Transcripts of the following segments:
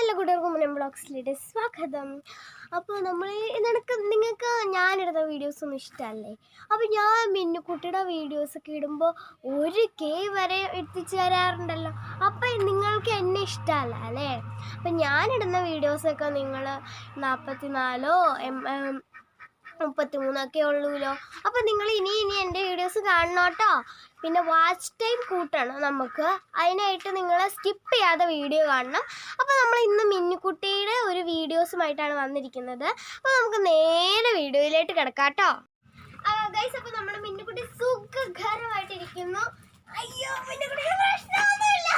എല്ലാ കൂട്ടുകാർക്കും മുനം ബ്ലോഗ്സിലേക്ക് സ്വാഗതം. അപ്പോൾ നമ്മൾ നിനക്ക് നിങ്ങൾക്ക് ഞാനിടുന്ന വീഡിയോസ് ഒന്നും ഇഷ്ടമല്ലേ? അപ്പോൾ ഞാൻ മിന്നുക്കുട്ടിയുടെ വീഡിയോസൊക്കെ ഇടുമ്പോൾ ഒരു കേ വരെ എത്തിച്ചു തരാറുണ്ടല്ലോ. അപ്പോൾ നിങ്ങൾക്ക് എന്നെ ഇഷ്ടമല്ല അല്ലേ? അപ്പം ഞാനിടുന്ന വീഡിയോസൊക്കെ നിങ്ങൾ നാൽപ്പത്തി നാലോ എം മുപ്പത്തി മൂന്നൊക്കെ ഉള്ളൂല്ലോ അപ്പം നിങ്ങൾ ഇനി ഇനി എന്റെ വീഡിയോസ് കാണണം കേട്ടോ. പിന്നെ വാച്ച് ടൈം കൂട്ടണം നമുക്ക്. അതിനായിട്ട് നിങ്ങൾ സ്കിപ്പ് ചെയ്യാതെ വീഡിയോ കാണണം. അപ്പോൾ നമ്മൾ ഇന്ന് മിന്നുക്കുട്ടിയുടെ ഒരു വീഡിയോസുമായിട്ടാണ് വന്നിരിക്കുന്നത്. അപ്പോൾ നമുക്ക് നേരെ വീഡിയോയിലേക്ക് കിടക്കാം കേട്ടോ. ഗൈസ് അപ്പോൾ നമ്മുടെ മിന്നുക്കുട്ടി സുഖകരമായിട്ടിരിക്കുന്നു. അയ്യോ പ്രശ്നമൊന്നുമില്ല.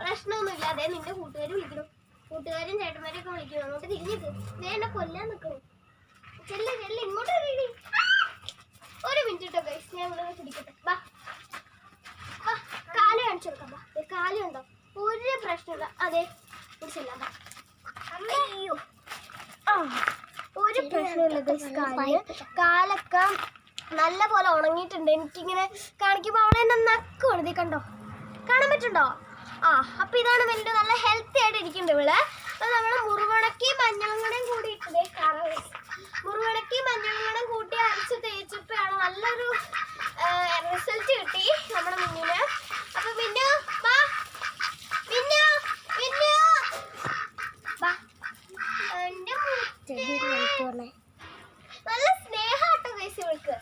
പ്രശ്നമൊന്നുമില്ല. അതെ നിന്റെ കൂട്ടുകാർ വിളിക്കണം കൂട്ടുകാരും ചേട്ടന്മാരെയൊക്കെ വിളിക്കണം അങ്ങോട്ട് തിരിഞ്ഞിട്ട് എന്നെ കൊല്ലാൻ നിൽക്കണം ചെല്ല് ചെല്ല് ഇങ്ങോട്ട് വരീടി. ഒരു മിനിറ്റ് കേട്ടോ ഗൈസ് ഞാൻ ഇവിടെ പിടിക്കട്ടെ. വാ. വാ കാൽ കാണിച്ചു കൊടുക്കാം വാ. ദേ കാൽ കണ്ടോ? ഒരു പ്രശ്നമില്ല. അതെ പിടിച്ചില്ല വാ. അയ്യോ. ആ ഒരു പ്രശ്നമില്ല ഗൈസ് കാലിന് കാലൊക്കെ നല്ല പോലെ ഉണങ്ങിയിട്ടുണ്ട്. എനിക്കിങ്ങനെ കാണിക്കുമ്പോൾ അവളെ തന്നെ നക്കുവാണ്. ദേ കണ്ടോ? കാണാൻ പറ്റുണ്ടോ ആ അപ്പൊ ഇതാണ് വലിയ നല്ല ഹെൽത്തി ആയിട്ട് ഇരിക്കുന്നുണ്ട് ഇവൾ. അപ്പൊ നമ്മൾ മുറിവണക്കി മഞ്ഞളും കൂടെയും കൂടി ഇട്ടതേ കാണാൻ മുറിവണക്കി മഞ്ഞളും കൂടെ കൂട്ടി അരച്ച് തേച്ചപ്പോഴാണ് നല്ലൊരു റിസൾട്ട് കിട്ടി നമ്മുടെ മുന്നിൽ അപ്പൊ പിന്നെ വാ പിന്നെ പിന്നെ വാ എന്റെ മുത്തേ. നല്ല സ്നേഹാട്ടോ ഗൈസ് ഇവൾക്ക്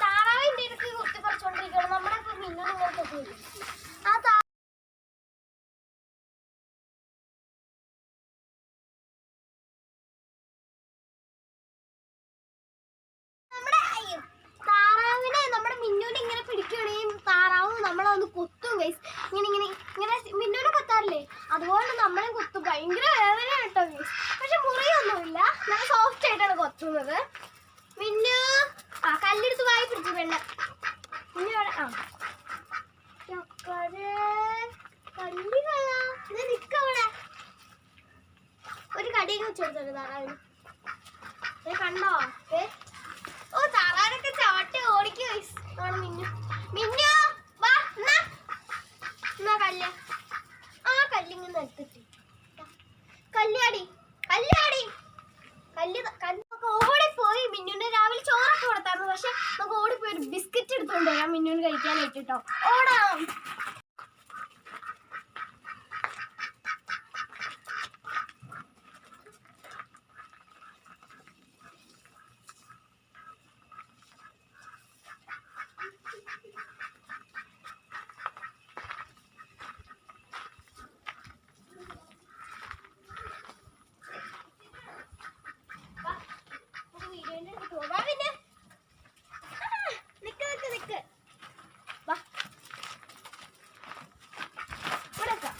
താറാവിന്റെ ഇടയ്ക്ക് കുത്തി പറിച്ചോണ്ടിരിക്കണം നമ്മുടെ ഇപ്പൊ മിന്നു നിങ്ങൾക്ക് ആ താ നമ്മുടെ അയ്യോ, താറാവിനെ നമ്മുടെ മിന്നുവിനെ ഇങ്ങനെ പിടിക്കുകയാണെങ്കിൽ താറാവ് നമ്മളെ ഒന്ന് കുത്തും ഗൈസ് ഇങ്ങനെ ഇങ്ങനെ ഇങ്ങനെ മിന്നുവിനെ കൊത്താറില്ലേ? അതുപോലെ നമ്മളെ കുത്തും. ഭയങ്കര വേദന കേട്ടോ പക്ഷെ മുറിയൊന്നുമില്ല. നല്ല സോഫ്റ്റ് ആയിട്ടാണ് കൊത്തുന്നത് മിന്നു ആ കല്ലെടുത്ത് വായി പിടിച്ചു പെണ്ണ് മിന്നു അവിടെ ആ ചക്കരെ കണ്ടി കളാ ഇത് നിക്കവിടെ കടിയൊക്കെ താറാവിന് കണ്ടോ? ഏ ഓ താറാനൊക്കെ ചവിട്ടി ഓടിക്ക്. ആണ് മിന്നു. മിന്നു വാ എന്നാ. എന്നാ കല്ല്? ആ കല്ലിങ്ങനെ എടുത്തിട്ട് കല്യാടി കല്യാടി കല്ല് കല്ലൊക്കെ ഓടിപ്പോയി മിന്നുവിന്റെ രാവിലെ ചോറൊക്കെ കൊടുത്തായിരുന്നു. പക്ഷെ നമുക്ക് ഓടിപ്പോയി ബിസ്ക്കറ്റ് എടുത്തോണ്ട് വരാം മിന്നുവിന് കഴിക്കാനായിട്ട് ഓടാം വാ, നമുക്ക് വീഡിയോന്റെ അടുത്ത് പോവാം. വാ പിന്നെ. ആ, നിക്ക് നിക്ക് നിക്ക്. വാ. ഇവിടെ നിക്കാം.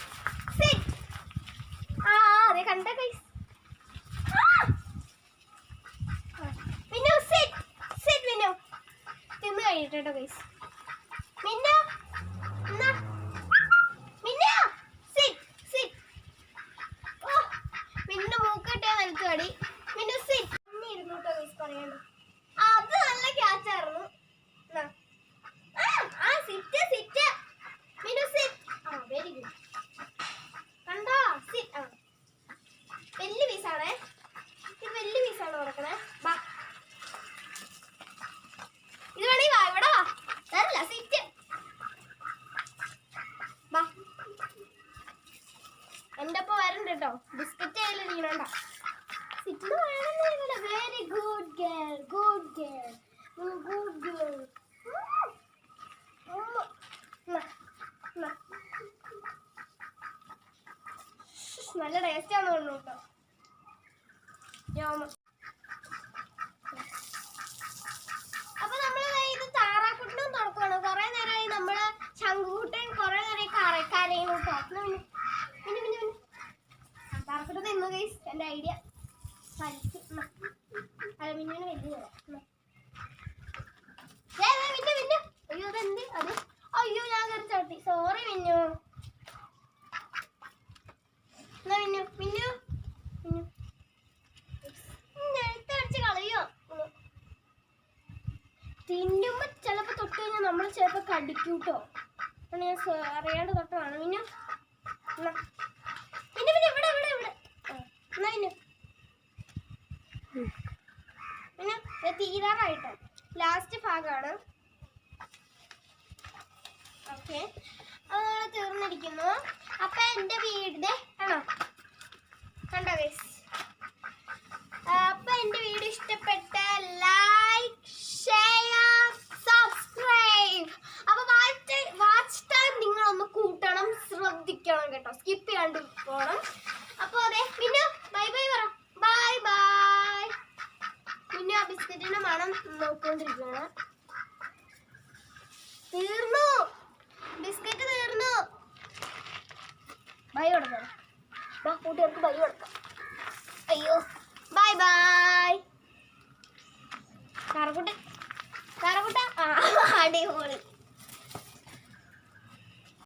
Sit. ആ, ദേ കണ്ടോ guys? ആ. ആ. മിന്നു, sit. Sit, മിന്നു. തിന്ന് കഴിഞ്ഞിട്ട് guys. മിന്നു. മിന്നു, sit, sit. ഓ, നിലത്ത് കടി മിന്നു സിറ്റ് ഇരുന്നു കേട്ടോ ഗൈസ് പറയാണ്ട് ആ, അത് നല്ല ക്യാച്ച് ആയിരുന്നു എന്നാ. ആ, ആ സിറ്റ് സിറ്റ് മിന്നു സിറ്റ് ആ വെരി ഗുഡ് കണ്ടോ സിറ്റ് ആ വലിയ പീസാണേ ഇത് വലിയ പീസാണ് കൊടുക്കണേ വാ ഇത് വേണേ വാ ഇവിടെ വാ തരില്ല സിറ്റ് വാ എന്റെ ഒപ്പം വരണ്ട കേട്ടോ ബിസ്ക്കറ്റ് ആയാലും വീണണ്ട സിറ്റിന് വേണമെന്നില്ല very good girl good girl good girl നല്ല ടേസ്റ്റ് ആണെന്ന് തോന്നുന്നു കേട്ടോ രോമം അപ്പൊ നമ്മൾ ഇത് താറാക്കുട്ടനും തുറക്കണം കുറെ നേരമായി നമ്മൾ ശംഖുകുട്ടൻ കുറെ നേരമായി കേട്ടോ പിന്നെ പിന്നെ പിന്നെ താറാക്കുട്ടൻ തിന്നു കൈസ് എന്റെ ഐഡിയ വലിച്ച് അയ്യോ ഞാൻ സോറി മിന്നു മിന്നു മിന്നു. തിന്നുമ്പോ ചിലപ്പോ തൊട്ട് കഴിഞ്ഞാൽ നമ്മൾ ചിലപ്പോ കടിക്കൂട്ടോ ഞാൻ അറിയാണ്ട് തൊട്ടാണ് മിന്നു എന്നാ. പിന്നെ പിന്നെ ഇവിടെ ഇവിടെ തീരാറായിട്ട്. ലാസ്റ്റ് ഭാഗമാണ് ഓക്കെ നമ്മൾ തീർന്നിരിക്കുന്നു. അപ്പൊ എന്റെ വീടിന്റെ ആണോ? കണ്ടോ ഗൈസ് അപ്പൊ എന്റെ വീഡിയോ ഇഷ്ടപ്പെട്ട ലൈക്ക് ഷെയർ സബ്സ്ക്രൈബ് അപ്പൊ വാച്ച് വാച്ച് ടൈം നിങ്ങൾ ഒന്ന് കൂട്ടണം ശ്രദ്ധിക്കണം കേട്ടോ. സ്കിപ്പ് ചെയ്യാണ്ട് പോകണം ഞാൻ നോക്കിക്കൊണ്ടിരിക്കുകയാണ്. തീർന്നു. ബിസ്ക്കറ്റ് തീർന്നു. ബൈ കൊടുക്കണം ബാ കൂട്ടുകാർക്ക് ബൈ കൊടുക്കാം. അയ്യോ. Bye bye. കറകുട്ട കറകുട്ട അടിപൊളി.